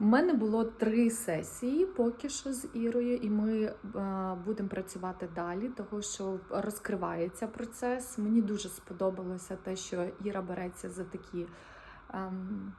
У мене було три сесії поки що з Ірою, і ми е, будемо працювати далі, тому що розкривається процес. Мені дуже сподобалося те, що Іра береться за такі ем,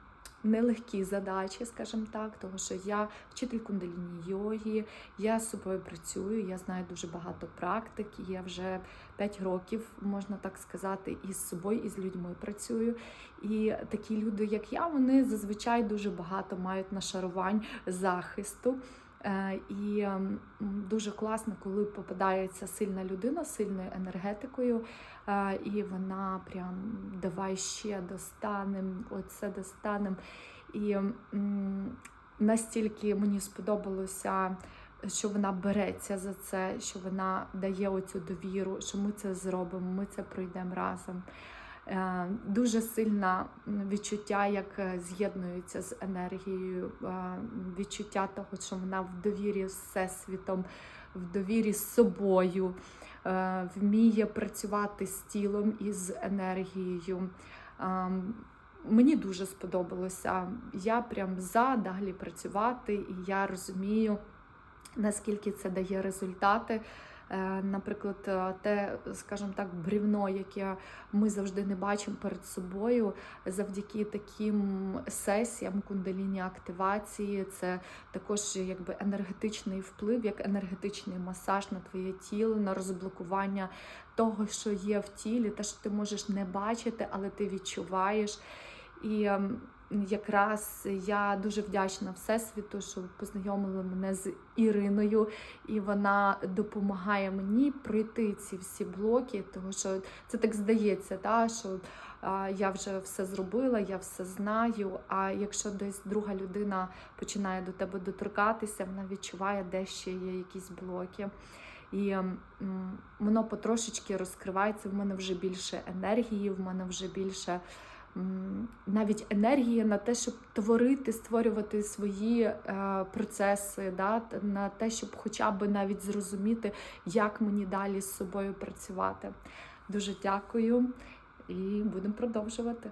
нелегкі задачі, скажімо так, тому що я вчитель кундаліні йоги, я з собою працюю, я знаю дуже багато практик, я вже 5 років, можна так сказати, і з собою, і з людьми працюю. І такі люди, як я, вони зазвичай дуже багато мають нашарувань захисту. Е, І ем, дуже класно, коли попадається сильна людина з сильною енергетикою, е, і вона прям давай ще достанем, оце достанем. І настільки мені сподобалося, що вона береться за це, що вона дає оцю довіру, що ми це зробимо, ми це пройдемо разом. Е, Дуже сильне відчуття, як е, з'єднується з енергією, е, відчуття того, що вона в довірі з всесвітом, в довірі з собою, вміє працювати з тілом і з енергією. Мені дуже сподобалося. Я прям за далі працювати, і я розумію, наскільки це дає результати. Е, Наприклад, е, те, скажімо так, брівно, яке ми завжди не бачимо перед собою, завдяки таким сесіям кундаліні активації, це також якби енергетичний вплив, як енергетичний масаж на твоє тіло, на розблокування того, що є в тілі, те, що ти можеш не бачити, але ти відчуваєш. І ем, якраз я дуже вдячна Всесвіту, що познайомили мене з Іриною, і вона допомагає мені пройти ці всі блоки, тому що це так здається, та, що я вже все зробила, я все знаю. А якщо десь друга людина починає до тебе доторкатися, вона відчуває, де ще є якісь блоки. І воно потрошечки розкривається. В мене вже більше енергії, в мене вже більше навіть енергія на те, щоб творити, створювати свої е, процеси, да, на те, щоб хоча б навіть зрозуміти, як мені далі з собою працювати. Дуже дякую і будемо продовжувати.